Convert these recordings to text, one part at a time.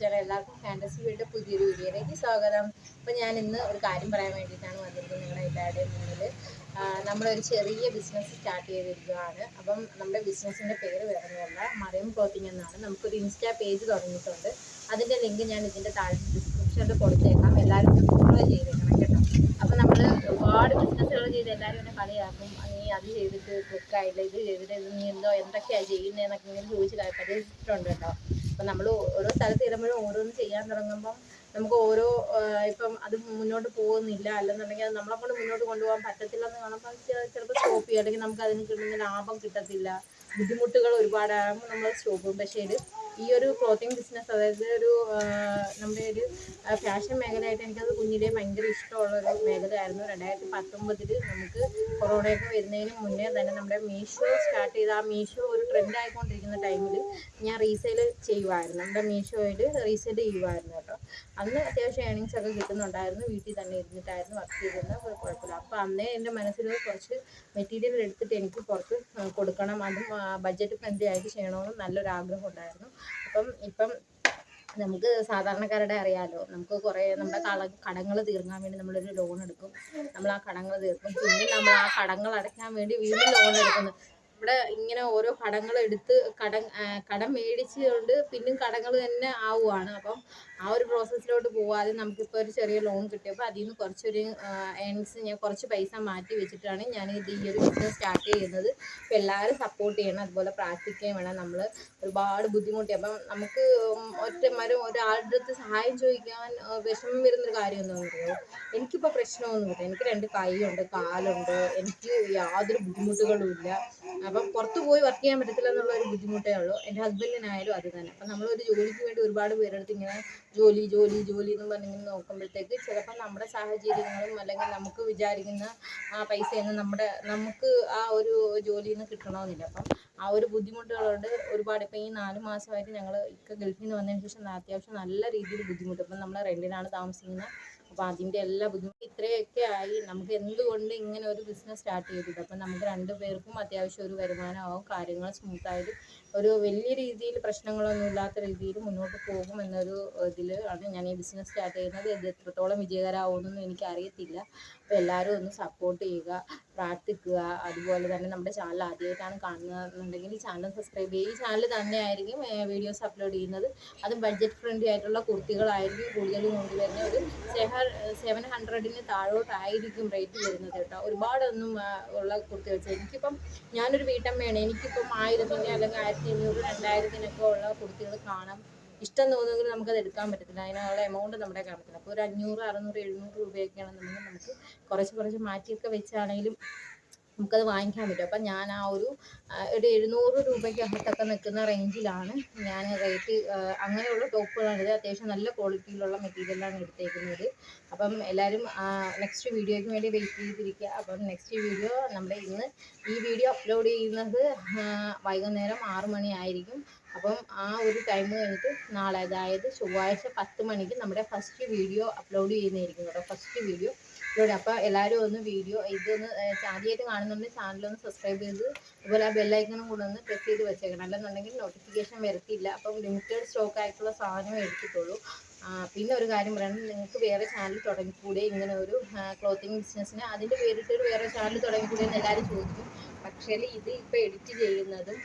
Channel എല്ലാവർക്കും fantasy world പുതിയൊരു വീഡിയോയിലേക്ക് സ്വാഗതം. അപ്പോൾ ഞാൻ ഇന്ന് ഒരു കാര്യം പറയാൻ വേണ്ടിയിട്ടാണ് വന്നിരിക്കുന്നത് നിങ്ങളുടെ എല്ലാവരുടെയും മുന്നിൽ. നമ്മളൊരു ചെറിയ ബിസിനസ് സ്റ്റാർട്ട് ചെയ്തിരിക്കുകയാണ് അപ്പം നമ്മുടെ ബിസിനസ്സിന്റെ പേര് വേറൊന്നുമല്ല മറിയം ക്ലോത്തിങ് എന്നാണ്. നമുക്കൊരു ഇൻസ്റ്റാ പേജ് തുടങ്ങിയിട്ടുണ്ട്. അതിന്റെ ലിങ്ക് ഞാൻ ഇതിന്റെ താഴെ ഡിസ്ക്രിപ്ഷനിൽ കൊടുത്തേക്കാം. എല്ലാവരും ഫോളോ ചെയ്തേക്കണം കേട്ടോ. അപ്പോൾ നമ്മൾ ഒരുപാട് ബിസിനസ്സുകൾ ചെയ്ത് എല്ലാവരും എന്നെ കളിയാക്കും. നീ അത് ചെയ്തിട്ട് ക്ലിക്കായില്ല ഇത് ചെയ്തിട്ട് ഇത് നീ എന്തോ എന്തൊക്കെയാണ് ചെയ്യുന്നതെന്നൊക്കെ ഇങ്ങനെ ചോദിച്ച് പരിഹരിച്ചിട്ടുണ്ട് കേട്ടോ. അപ്പം നമ്മൾ ഓരോ സ്ഥലത്ത് ചെല്ലുമ്പോഴും ഓരോന്ന് ചെയ്യാൻ തുടങ്ങുമ്പം നമുക്ക് ഓരോ ഇപ്പം അത് മുന്നോട്ട് പോകുന്നില്ല. അല്ലെന്നുണ്ടെങ്കിൽ അത് നമ്മളെ കൊണ്ട് മുന്നോട്ട് കൊണ്ടുപോകാൻ പറ്റത്തില്ലെന്ന് കാണുമ്പോൾ ചിലപ്പോൾ സ്റ്റോപ്പ് ചെയ്യും അല്ലെങ്കിൽ നമുക്ക് അതിന് കിട്ടുന്ന ലാഭം കിട്ടത്തില്ല. ബുദ്ധിമുട്ടുകൾ ഒരുപാടാകുമ്പോൾ നമ്മൾ സ്റ്റോപ്പ് ചെയ്യും. പക്ഷേ ഇത് ഈ ഒരു ക്ലോത്തിങ് ബിസിനസ് അതായത് ഒരു നമ്മുടെ ഒരു ഫാഷൻ മേഖലയായിട്ട് എനിക്കത് കുഞ്ഞിലേ ഭയങ്കര ഇഷ്ടമുള്ള ഒരു മേഖലയായിരുന്നു. രണ്ടായിരത്തി പത്തൊമ്പതിൽ നമുക്ക് കൊറോണയൊക്കെ വരുന്നതിന് മുന്നേ തന്നെ നമ്മുടെ മീഷോ സ്റ്റാർട്ട് ചെയ്ത ആ മീഷോ ഒരു ട്രെൻഡ് ആയിക്കൊണ്ടിരിക്കുന്ന ടൈമിൽ ഞാൻ റീസെയിൽ ചെയ്യുമായിരുന്നു നമ്മുടെ മീഷോയിൽ റീസെയിൽ ചെയ്യുമായിരുന്നു കേട്ടോ. അന്ന് അത്യാവശ്യം ഏണിങ്സ് ഒക്കെ കിട്ടുന്നുണ്ടായിരുന്നു. വീട്ടിൽ തന്നെ ഇരുന്നിട്ടായിരുന്നു വർക്ക് ചെയ്തിരുന്നത്. ഒരു കുഴപ്പമില്ല. അപ്പോൾ അന്നേ എന്റെ മനസ്സിൽ കുറച്ച് മെറ്റീരിയൽ എടുത്തിട്ട് എനിക്ക് പുറത്ത് കൊടുക്കണം. അതും ബഡ്ജറ്റ് ഫ്രണ്ട്ലി ആയിട്ട് ചെയ്യണമെന്ന് നല്ലൊരു ആഗ്രഹം ഉണ്ടായിരുന്നു. അപ്പം ഇപ്പം നമുക്ക് സാധാരണക്കാരുടെ അറിയാലോ നമുക്ക് കുറേ നമ്മുടെ കള കടങ്ങൾ തീർക്കാൻ വേണ്ടി നമ്മളൊരു ലോൺ എടുക്കും. നമ്മൾ ആ കടങ്ങൾ തീർക്കും. പിന്നെ നമ്മൾ ആ കടങ്ങൾ അടയ്ക്കാൻ വേണ്ടി വീണ്ടും ലോൺ എടുക്കുന്നു. ഇവിടെ ഇങ്ങനെ ഓരോ കടങ്ങൾ എടുത്ത് കടം കടം മേടിച്ചുകൊണ്ട് പിന്നെയും കടങ്ങൾ തന്നെ ആവുകയാണ് അപ്പം ആ ഒരു പ്രോസസ്സിലോട്ട് പോവാതെ നമുക്കിപ്പോൾ ഒരു ചെറിയ ലോൺ കിട്ടിയപ്പോൾ അതിൽ നിന്ന് കുറച്ചൊരു ഏണിങ്സ് ഞാൻ കുറച്ച് പൈസ മാറ്റി വെച്ചിട്ടാണ് ഞാൻ ഇത് ഈ ഒരു ബിസിനസ് സ്റ്റാർട്ട് ചെയ്യുന്നത്. അപ്പോൾ എല്ലാവരും സപ്പോർട്ട് ചെയ്യണം. അതുപോലെ പ്രാർത്ഥിക്കുകയും വേണം. നമ്മൾ ഒരുപാട് ബുദ്ധിമുട്ടി. അപ്പം നമുക്ക് ഒറ്റമാരും ഒറ്റ ഒരാളുടെ അടുത്ത് സഹായം ചോദിക്കാൻ വിഷമം വരുന്നൊരു കാര്യം എന്താണെന്ന് പറയുമോ എനിക്കിപ്പോൾ പ്രശ്നമൊന്നുമില്ല. എനിക്ക് രണ്ട് കൈയുണ്ട് കാലുണ്ട്. എനിക്ക് യാതൊരു ബുദ്ധിമുട്ടുകളും ഇല്ല അപ്പം പുറത്ത് പോയി വർക്ക് ചെയ്യാൻ പറ്റത്തില്ല എന്നുള്ള ഒരു ബുദ്ധിമുട്ടേ ഉള്ളൂ. എന്റെ ഹസ്ബൻഡിനായാലും അത് തന്നെ. അപ്പം ഒരു ജോലിക്ക് വേണ്ടി ഒരുപാട് പേരെടുത്ത് ഇങ്ങനെ ജോലി ജോലി ജോലി എന്ന് പറഞ്ഞിങ്ങനെ നോക്കുമ്പോഴത്തേക്ക് ചിലപ്പോൾ നമ്മുടെ സാഹചര്യങ്ങളും അല്ലെങ്കിൽ നമുക്ക് വിചാരിക്കുന്ന ആ പൈസയൊന്നും നമ്മുടെ നമുക്ക് ആ ഒരു ജോലിയിൽ നിന്ന് കിട്ടണമെന്നില്ല. അപ്പം ആ ഒരു ബുദ്ധിമുട്ടുകളുണ്ട് ഒരുപാട് ഇപ്പം ഈ നാല് മാസമായിട്ട് ഞങ്ങൾ ഇക്ക ഗൾഫിൽ നിന്ന് വന്നതിന് ശേഷം അത്യാവശ്യം നല്ല രീതിയിൽ ബുദ്ധിമുട്ട്. ഇപ്പം നമ്മൾ റെന്റിനാണ് താമസിക്കുന്നത് അപ്പോൾ അതിന്റെ എല്ലാ ബുദ്ധിമുട്ടും ഇത്രയൊക്കെ ആയി നമുക്ക് എന്തുകൊണ്ട് ഇങ്ങനെ ഒരു ബിസിനസ് സ്റ്റാർട്ട് ചെയ്തത് അപ്പം നമുക്ക് രണ്ട് പേർക്കും അത്യാവശ്യം ഒരു വരുമാനമാവും കാര്യങ്ങൾ സ്മൂത്തായിട്ട് ഒരു വലിയ രീതിയിൽ പ്രശ്നങ്ങളൊന്നും ഇല്ലാത്ത രീതിയിൽ മുന്നോട്ട് പോകും എന്നൊരു ഇതിൽ ആണ് ഞാൻ ഈ ബിസിനസ് സ്റ്റാർട്ട് ചെയ്യുന്നത്. ഇത് എത്രത്തോളം വിജയകരമാവുമെന്നൊന്നും എനിക്കറിയത്തില്ല. അപ്പോൾ എല്ലാവരും ഒന്ന് സപ്പോർട്ട് ചെയ്യുക. പ്രാർത്ഥിക്കുക അതുപോലെ തന്നെ നമ്മുടെ ചാനൽ ആദ്യമായിട്ടാണ് കാണുന്നതെന്നുണ്ടെങ്കിൽ ഈ ചാനൽ സബ്സ്ക്രൈബ് ചെയ്യുക. ഈ ചാനൽ തന്നെയായിരിക്കും വീഡിയോസ് അപ്ലോഡ് ചെയ്യുന്നത്. അതും ബഡ്ജറ്റ് ഫ്രണ്ട്ലി ആയിട്ടുള്ള കുർത്തികളായിരിക്കും കൂടുതലും കൊണ്ടുവരുന്നത് ഒരു സെവൻ ഹൺഡ്രഡിന് താഴോട്ടായിരിക്കും റേറ്റ് വരുന്നത് കേട്ടോ. ഒരുപാടൊന്നും ഉള്ള കുർത്തി വെച്ചാൽ എനിക്കിപ്പം ഞാനൊരു വീട്ടമ്മയാണ്. എനിക്കിപ്പം ആയിരത്തിന് അല്ലെങ്കിൽ ആയിരത്തി അഞ്ഞൂറ് രണ്ടായിരത്തിനൊക്കെ ഉള്ള കുർത്തികൾ കാണാം. ഇഷ്ടം തോന്നുമെങ്കിൽ നമുക്കത് എടുക്കാൻ പറ്റത്തില്ല. അതിനുള്ള എമൗണ്ട് നമ്മുടെ കാണത്തില്ല അപ്പോൾ ഒരു അഞ്ഞൂറ് അറുന്നൂറ് എഴുന്നൂറ് രൂപയൊക്കെയാണെന്നുണ്ടെങ്കിൽ നമുക്ക് കുറച്ച് കുറച്ച് മാറ്റിയൊക്കെ വെച്ചാണെങ്കിലും നമുക്കത് വാങ്ങിക്കാൻ പറ്റും. അപ്പം ഞാൻ ആ ഒരു ഒരു എഴുന്നൂറ് രൂപയ്ക്ക് അകത്തൊക്കെ നിൽക്കുന്ന റേഞ്ചിലാണ് ഞാൻ റേറ്റ് അങ്ങനെയുള്ള ടോപ്പുകളാണ്. ഇത് അത്യാവശ്യം നല്ല ക്വാളിറ്റിയിലുള്ള മെറ്റീരിയലാണ് എടുത്തേക്കുന്നത്. അപ്പം എല്ലാവരും നെക്സ്റ്റ് വീഡിയോയ്ക്ക് വേണ്ടി വെയിറ്റ് ചെയ്തിരിക്കുക. അപ്പം നെക്സ്റ്റ് വീഡിയോ നമ്മുടെ ഇന്ന് ഈ വീഡിയോ അപ്ലോഡ് ചെയ്യുന്നത് വൈകുന്നേരം ആറ് മണിയായിരിക്കും അപ്പം ആ ഒരു ടൈം കഴിഞ്ഞിട്ട് നാളെ അതായത് ചൊവ്വാഴ്ച പത്ത് മണിക്ക് നമ്മുടെ ഫസ്റ്റ് വീഡിയോ അപ്ലോഡ് ചെയ്യുന്നതായിരിക്കും കേട്ടോ. First video. അപ്ലോഡ് അപ്പോൾ എല്ലാവരും ഒന്ന് വീഡിയോ ഇതൊന്ന് ആദ്യമായിട്ട് കാണുന്നുണ്ടെങ്കിൽ ഒന്ന് സബ്സ്ക്രൈബ് ചെയ്ത് അതുപോലെ ആ ബെല്ലൈക്കണും കൂടെ ഒന്ന് പ്രസ് ചെയ്ത് വെച്ചേക്കണം. അല്ലെന്നുണ്ടെങ്കിൽ നോട്ടിഫിക്കേഷൻ വരത്തില്ല. അപ്പം ലിമിറ്റഡ് സ്റ്റോക്ക് ആയിട്ടുള്ള സാധനം എടുത്തിട്ടുള്ളൂ. പിന്നെ ഒരു കാര്യം പറയണം നിങ്ങൾക്ക് വേറെ ചാനൽ തുടങ്ങിക്കൂടെ? ഇങ്ങനെ ഒരു ക്ലോത്തിങ് ബിസിനസ്സിന് അതിന്റെ പേരിട്ടൊരു വേറെ ചാനൽ തുടങ്ങിക്കൂടെ എന്ന് എല്ലാവരും ചോദിക്കും. പക്ഷേ ഇത് ഇപ്പോൾ എഡിറ്റ് ചെയ്യുന്നതും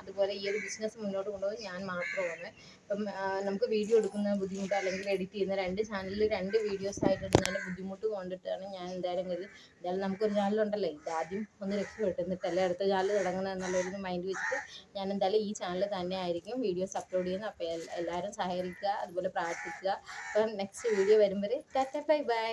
അതുപോലെ ഈ ഒരു ബിസിനസ് മുന്നോട്ട് കൊണ്ടുപോകുന്നത് ഞാൻ മാത്രമാണ്. ഇപ്പം നമുക്ക് വീഡിയോ എടുക്കുന്ന ബുദ്ധിമുട്ട് അല്ലെങ്കിൽ എഡിറ്റ് ചെയ്യുന്ന രണ്ട് ചാനലിൽ രണ്ട് വീഡിയോസ് ആയിട്ട് ഇടുന്നതിന്റെ ബുദ്ധിമുട്ട് കൊണ്ടിട്ടാണ് ഞാൻ എന്തായാലും കരുതി. എന്തായാലും നമുക്കൊരു ചാനലുണ്ടല്ലോ ഇത് ആദ്യം ഒന്ന് രക്ഷപ്പെട്ടു എന്നിട്ടല്ലേ അടുത്ത ചാനൽ തുടങ്ങണം എന്നുള്ളൊരു മൈൻഡ് വെച്ചിട്ട് ഞാൻ എന്തായാലും ഈ ചാനൽ തന്നെ ആയിരിക്കും. വീഡിയോസ് അപ്ലോഡ് ചെയ്യുന്നത്. അപ്പോൾ എല്ലാവരും സഹകരിക്കുക അതുപോലെ പ്രാർത്ഥിക്കുക. അപ്പം നെക്സ്റ്റ് വീഡിയോ വരും വരെ ടാറ്റ ബൈ ബൈ